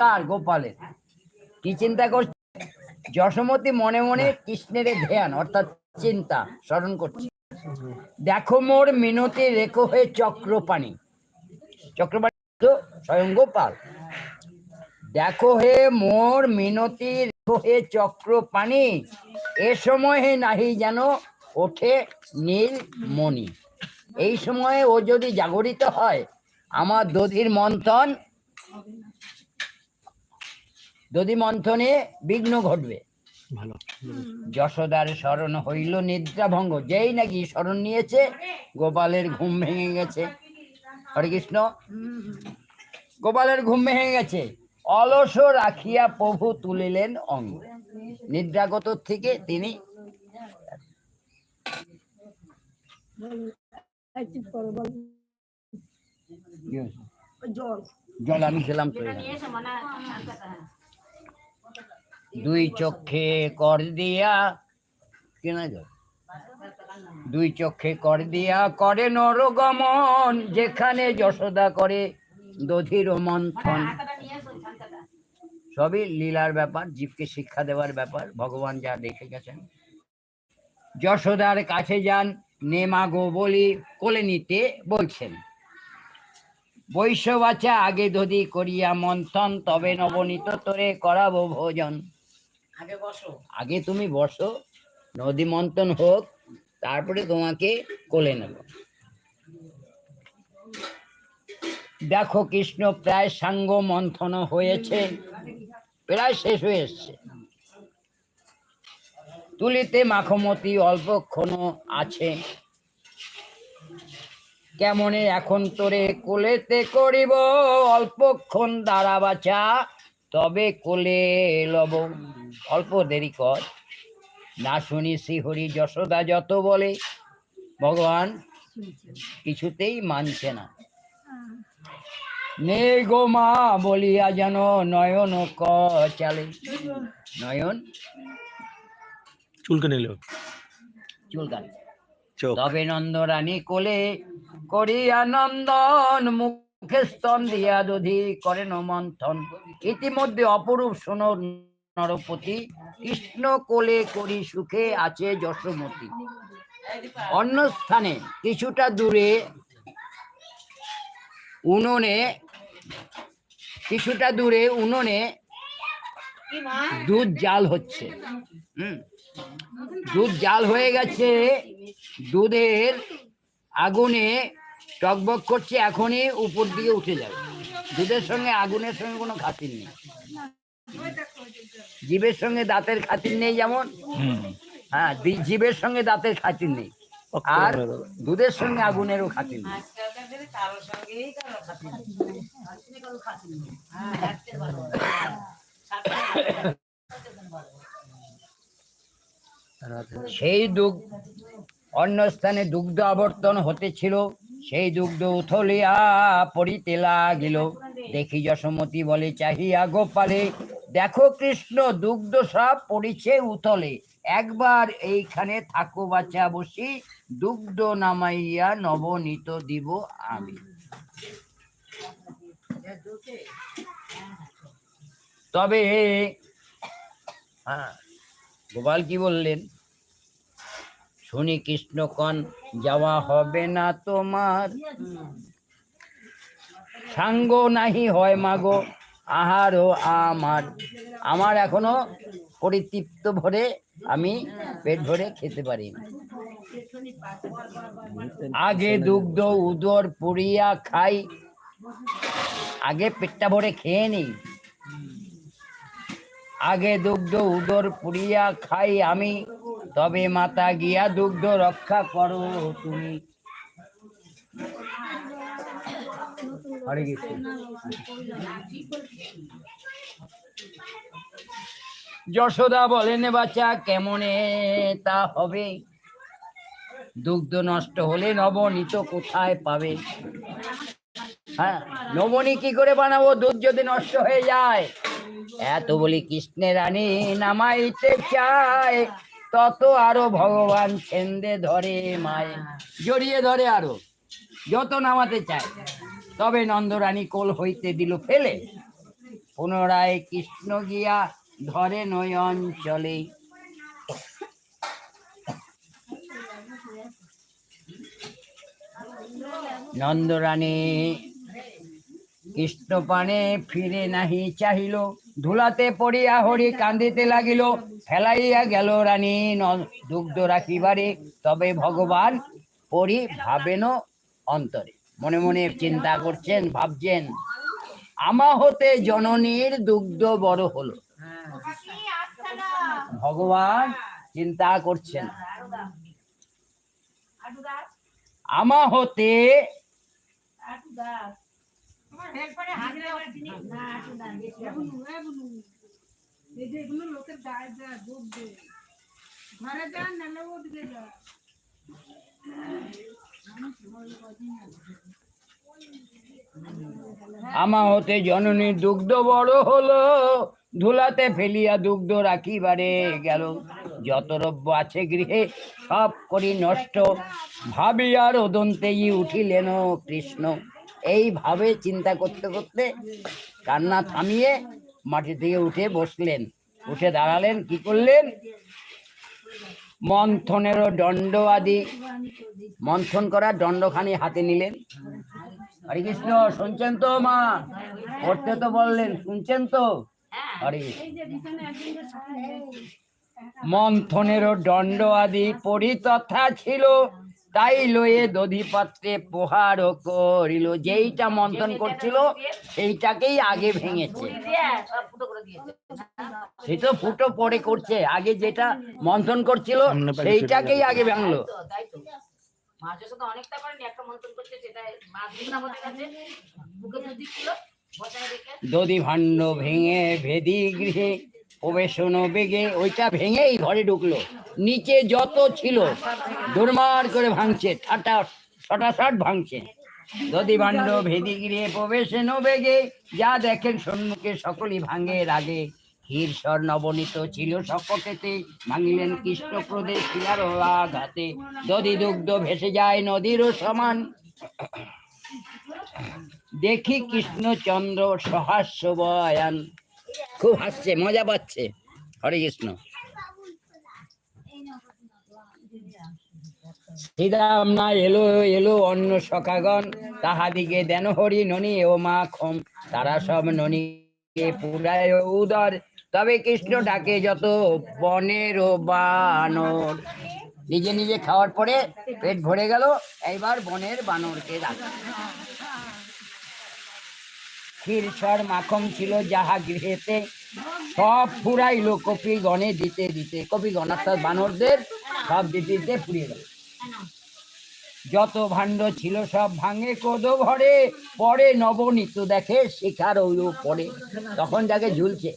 তার গোপালের কি চিন্তা করছে? যশোমতী মনে মনে কৃষ্ণের ধ্যান অর্থাৎ চিন্তা স্মরণ করছে। দেখো মোর মিনতি রেখো হয়ে চক্রপাণি। চক্রপাণি স্বয়ং গোপাল। দেখো হে মোর মিনতি রেখো হে চক্রপাণি। এ সময় হে নাহি যেন ওঠে নীল মণি। এই সময়ে ও যদি জাগরিত হয় আমার দধির মন্থন দধি মন্থনে বিঘ্ন ঘটবে। ভালো। যশোদার স্মরণ হইল নিদ্রা ভঙ্গ। যেই নাকি স্মরণ নিয়েছে গোপালের ঘুম ভেঙে গেছে। হরে কৃষ্ণ। গোপালের ঘুম ভেঙে গেছে। অলস রাখিয়া প্রভু তুলিলেন অঙ্গ। নিদ্রাগত থেকে তিনি জল। আমি খেলাম তো দুই চক্ষে কর দিয়া, কেনা দুই চক্ষে কর দিয়া করে নরগমন, যেখানে যশোদা করে দধির মন্থন। সবই লীলার ব্যাপার, জীবকে শিক্ষা দেওয়ার ব্যাপার, ভগবান যা দেখে গেছেন। যশোদার কাছে যান নেমাগো বলি কোলে নিতে বলছেন। বৈশ্যবাচা আগে দধি করিয়া মন্থন, তবে নবনীত তোরে করাবো ভোজন। আগে বসো। আগে তুমি বসো, নদী মন্থন হোক, তারপরে তোমাকে কোলে নেব। দেখো কৃষ্ণ, প্রায় সাঙ্গ মন্থন হয়েছে, প্রায় শেষ হয়ে এসছে। তুলিতে মাখমতি অল্পক্ষণ আছে। কেমনে এখন তোরে কোলেতে করিব? অল্পক্ষণ দাঁড়া বাছা তবে কোলে লব অল্প দেরি কর। না শুনি শ্রীহরি যশোদা যত বলে ভগবান কিছুতেই মানছে না। নে গো মা বলিয়া যেন নয়ন ক চালে। নয়ন? চুলকে নিল চুলকান। তবে নন্দরানী কোলে করিয়া নন্দন মুখে স্তন দিয়া দধি করেন মন্থন ইতিমধ্যে অপরূপ সোন নরপতি, কৃষ্ণ কোলে করি সুখে আছে যশোমতি। অন্য স্থানে কিছুটা দূরে উনুনে, কিছুটা দূরে উনুনে দুধ জাল হচ্ছে। হুম। দুধ জাল হয়ে গেছে। দুধের আগুনে টকবক করছে, এখনই উপর দিকে উঠে যাবে দুধের সঙ্গে আগুনের সঙ্গে কোনো খাতির নেই। জীবের সঙ্গে দাঁতের খাতির নেই যেমন। হ্যাঁ জীবের সঙ্গে দাঁতের খাতির নেই। আর দুধের সঙ্গে আগুনেরও খাতির নেই। সেই দুধ অন্য স্থানে দুগ্ধ আবর্তন হতেছিল সেই দুগ্ধ উথলিয়া পড়িতে লাগিল। দেখি যশোমতি বলে, চাহিয়া গোপালে, দেখো কৃষ্ণ, দুগ্ধ সব পড়িছে উথলে। একবার এইখানে থাকো বাচ্চা বসি, দুগ্ধ নামাইয়া নবনীত দিব আমি। তবে হ্যাঁ গোপাল কি বললেন? শুনি কৃষ্ণকণ যাওয়া হবে না তোমার। সাঙ্গ নাহি হয় মাগো, আহারও আমার। আমার এখনও পরিতৃপ্ত ভরে আমি পেট ভরে খেতে পারি। আগে দুগ্ধ উদর পুড়িয়া খাই, আগে পেটটা ভরে খেয়ে নিই। আগে দুগ্ধ উদর পুড়িয়া খাই আমি তবে মাতা গিয়া দুগ্ধ রক্ষা করো তুমি। যশোদা বলেন বাচ্চা কেমনে তা হবে? দুগ্ধ নষ্ট হলে নবনীত কোথায় পাবে? হ্যাঁ নবনী কি করে বানাবো? দুধ যদি নষ্ট হয়ে যায়, এত বলি কৃষ্ণের রানী নামাইতে চায়। তত আরও ভগবান ছেন্দে ধরে মায়ে। জড়িয়ে ধরে আরও। যত নামাতে চায়। তবে নন্দরানী কোল হইতে দিল ফেলে। পুনরায় কৃষ্ণ গিয়া ধরে নয় অঞ্চলে। নন্দরানী কৃষ্ণ পানে ফিরে নাহি চাহিল। ধুলাতে পড়িয়া হরি কান্দিতে লাগিল, ফেলাইয়া গেল রানী দুগ্ধ রাখিবারে। তবে ভগবান পরি ভাবেন অন্তরে। মনে মনে চিন্তা করছেন, ভাবছেন, আমা হতে জননীর দুগ্ধ বড় হলো। ভগবান চিন্তা করছেন, আমা হতে এগুলো লোকের গায়ে যা দুধ দে। ঘরে যা নালে ওদিকে যা। আমা হতে জননী দুগ্ধ বড় হলো ধুলাতে ফেলিয়া দুগ্ধ রাখিবারে গেল। যত দ্রব্য আছে গৃহে সব করি নষ্ট। ভাবিয়ার ওদন্তেই উঠিলেন কৃষ্ণ। এইভাবে চিন্তা করতে করতে কান্না থামিয়ে মাটি থেকে উঠে বসলেন। উঠে দাঁড়ালেন, কি করলেন? মন্থনেরও দণ্ড আদি মন্থন করা দণ্ডখানি হাতে নিলেন। হরে কৃষ্ণ, শুনছেন তো মা? পড়তে তো বললেন, শুনছেন তো? হরে মন্থনেরও দণ্ড আদি পড়ি তথা ছিল। তাই লয়ে দধি পাত্রে প্রহার করিল। যেইটা মন্থন করছিল সেইটাকেই আগে ভেঙেছে। সে তো ফুটো পরে করছে। আগে যেটা মন্থন করছিল সেইটাকেই আগে ভাঙলো। দধি ভাণ্ড ভেঙে ভেদি গৃহে প্রবেশন বেগে, ওইটা ভেঙেই ঘরে ঢুকলো। নিচে যত ছিল, দুর্মার করে ভাঙছে, ঠাটা ছটাছট ভাঙছে। দধি ভাণ্ড ভেদি গৃহে প্রবেশন বেগে, যা দেখেন সম্মুখে সকলই ভাঙে রাগে। ক্ষীরস্বর নবনীত ছিল সকটেতে ভাঙিলেন কৃষ্ণ প্রদেশ শিলার আঘাতে। দধি দুগ্ধ ভেসে যায় নদীরও সমান। দেখি কৃষ্ণচন্দ্র সহাস্য বয়ান খুব হাসছে, মজা পাচ্ছে। হরে কৃষ্ণ। শ্রীরাম না এলো এলো অন্য সখাগণ। তাহাদিকে দেন হরি ননি ও মা খম তারা সব ননীকে পুরায় উদর। তবে কৃষ্ণ ডাকে যত বনের ও বানর। নিজে নিজে খাওয়ার পরে পেট ভরে গেল, এইবার বনের বানরকে ডাকে। ক্ষীরসর মাখন ছিল যাহা গৃহেতে। সব ফুরাইল কপি গণে দিতে দিতে। কপি গণ অর্থাৎ বানরদের সব দিতে দিতে ফুরিয়ে গেল। যত ভাণ্ড ছিল সব ভাঙে কোদ ভরে পরে নবনীত দেখে শিখার ওই পরে। তখন যাকে ঝুলছে।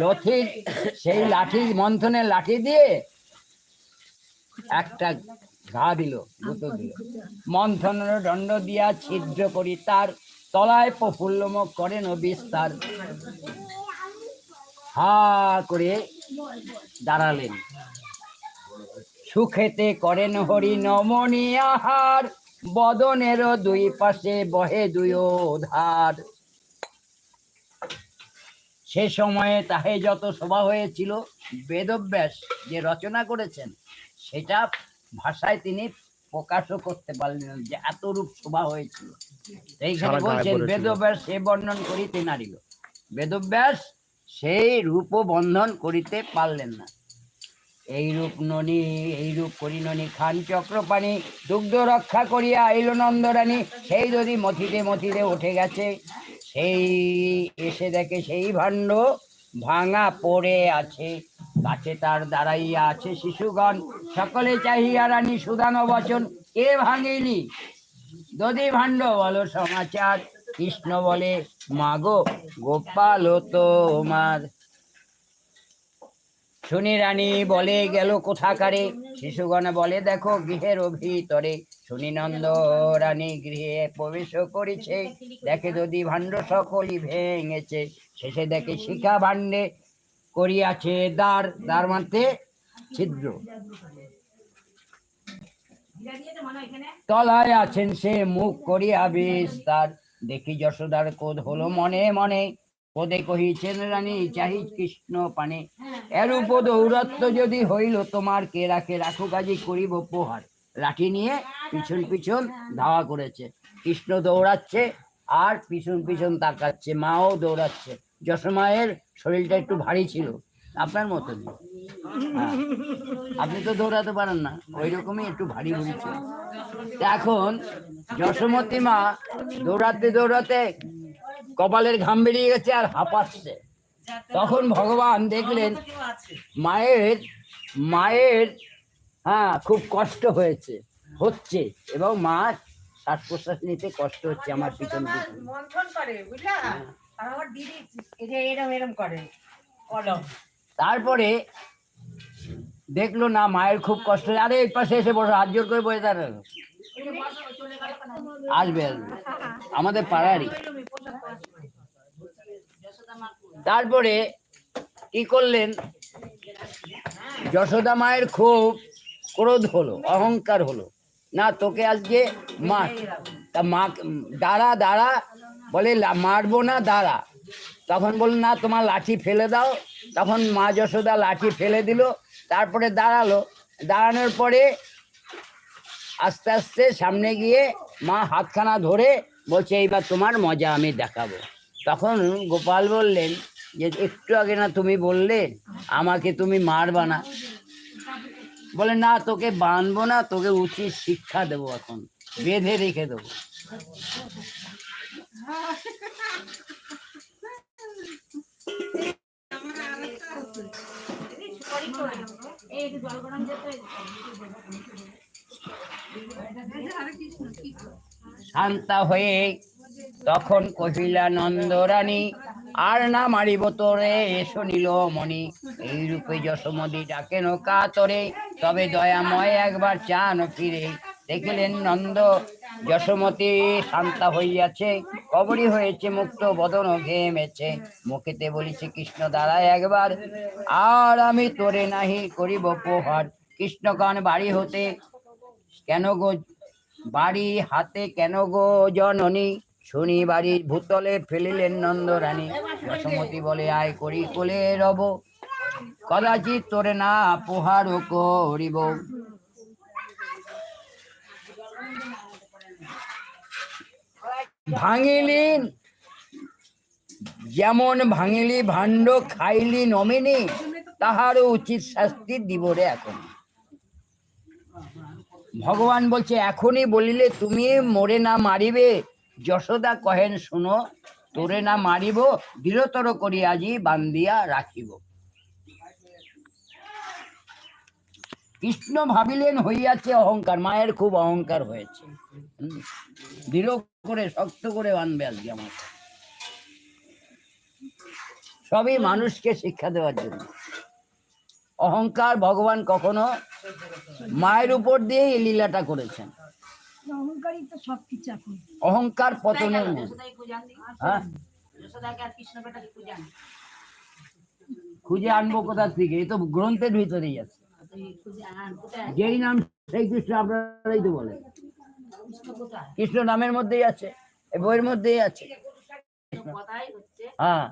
লথির সেই লাঠি, মন্থনের লাঠি দিয়ে একটা ঘা দিল, গুঁতো দিল। মন্থনের দণ্ড দিয়া ছিদ্র করি তার তলায় প্রফুল্লমক করেন বিস্তার হা করে দাঁড়ালেন। সুখেতে করেন হরি নমনি আহার বদনেরও দুই পাশে বহে দুই ধার সে সময়ে তাহে যত সভা হয়েছিল, বেদব্যাস যে রচনা করেছেন, সেটা ভাষায় তিনি প্রকাশও করতে পারলেন যে এত রূপ শোভা হয়েছিল। এইখানে বলছেন বেদব্যাস সে বর্ণন করিতে নারিল বেদব্যাস সেই রূপ বন্ধন করিতে পারলেন না। এই রূপ ননি এই রূপ করি ননি খান চক্রপাণি দুগ্ধ রক্ষা করিয়া আইল নন্দরানী সেই যদি মথিতে মথিতে উঠে গেছে সেই এসে দেখে সেই ভাণ্ড ভাঙা পড়ে আছে। কাছে তার দাঁড়াইয়া আছে শিশুগণ। সকলে চাহিয়া রানী সুদান বচন কে ভাঙিনি দধি ভাণ্ড বলো সমাচার, কৃষ্ণ বলে, মাগো, গোপাল তোমার। শুনি রানী, বলে গেল কোথাকারে? শিশুগণ বলে, দেখো গৃহের ভিতরে। শুনি নন্দ রানী, গৃহে প্রবেশ করেছে। দেখে যদি ভাণ্ড সকলই ভেঙেছে, শেষে দেখে শিখা ভাণ্ডে করিয়াছে দ্বার দ্বার মারতে ছিদ্র। তলায় আছেন সে মুখ করিয়া বিস্তার। দেখি যশোদার কোদ হলো মনে মনে। পদে কহিছেন, রানী চাহি কৃষ্ণ পানে। এরূপ দৌরত্ব যদি হইল, তোমার কে রাখে রাখো কাজী করিব প্রহার লাঠি নিয়ে পিছন পিছন ধাওয়া করেছে। কৃষ্ণ দৌড়াচ্ছে আর পিছন পিছন তাকাচ্ছে, মাও দৌড়াচ্ছে। যশমায়ের শরীরটা একটু ভারী ছিল আপনার মতনই। হ্যাঁ। আপনি তো দৌড়াতে পারেন না ওই রকমই একটু ভারী ভুরি ছিল এখন যশোমতী মা দৌড়াতে দৌড়াতে কপালের ঘাম বেরিয়ে গেছে আর হাঁপাচ্ছে। তখন ভগবান দেখলেন মায়ের মায়ের হ্যাঁ খুব কষ্ট হয়েছে হচ্ছে এবং মা শ্বাস প্রশ্বাস নিতে কষ্ট হচ্ছে আমার পিছন পিছন। তারপরে দেখল না, মায়ের খুব কষ্ট। আরে এই পাশে এসে বসো, হাত জোর করে বসে দাঁড়াল। আসবে আসবে। আমাদের পাড়ারই। তারপরে কি করলেন? যশোদা মায়ের খুব ক্রোধ হলো, অহংকার হলো। না, তোকে আজকে মা তা মা দাঁড়া দাঁড়া। বলে মারবো না, দাঁড়া। তখন বলল, না, তোমার লাঠি ফেলে দাও। তখন মা যশোদা লাঠি ফেলে দিল, তারপরে দাঁড়াল। দাঁড়ানোর পরে আস্তে আস্তে সামনে গিয়ে মা হাতখানা ধরে বলছে, এইবার তোমার মজা আমি দেখাবো। তখন গোপাল বললেন, যে, একটু আগে না তুমি বললে, আমাকে তুমি মারবা না। বলে, না, তোকে বাঁধবো না, তোকে উচিত শিক্ষা দেবো এখন, বেঁধে রেখে দেবো। শান্তা হয়ে তখন কহিলা, নন্দরানী, আর না মারিব তোরে, এসো নিল মণি। এই রূপে যশোমদি ডাকেন কাতরে, তবে দয়াময় একবার চান ফিরে। দেখিলেন নন্দ, যশোমতি শান্তা হইয়াছে, কবরী হয়েছে, মুক্ত বদন ঘেমেছে। মুখেতে বলিছে, কৃষ্ণ দ্বারা একবার, আর আমি তোরে নাহি করিব প্রহার কৃষ্ণকান বাড়ি হতে কেন গো, বাড়ি হাতে কেন গো জননী? শুনি বাড়ির ভূতলে ফেলিলেন নন্দরানী। যশোমতি বলে, আয় করি কোলে রব, কদাচিৎ তোরে না পোহার করিব। ভাঙিলি, যেমন ভাঙিলি ভাণ্ড, খাইলি নমিনি তাহারও উচিত শাস্তি দিব রে এখন ভগবান বলছে, এখনই বলিলে তুমি মোরে না মারিবে। যশোদা কহেন, শুনো, তোরে না মারিব, দৃঢ়তর করি আজি বান্দিয়া রাখিব। কৃষ্ণ ভাবিলেন হইয়াছে অহংকার মায়ের খুব অহংকার হয়েছে। দৃঢ় করে শক্ত করে বানবে আজকে আমার সবই মানুষকে শিক্ষা দেওয়ার জন্য। অহংকার ভগবান কখনো মায়ের উপর দিয়ে এই লীলাটা করেছেন। অহংকার পতনের হ্যাঁ? খুঁজে আনব কোথা থেকে? এই তো গ্রন্থের ভিতরেই আছে। যেই নাম সেই কৃষ্ণ আপনারাই তো বলেন। কৃষ্ণ নামের মধ্যেই আছে বইয়ের মধ্যেই আছে। হ্যাঁ।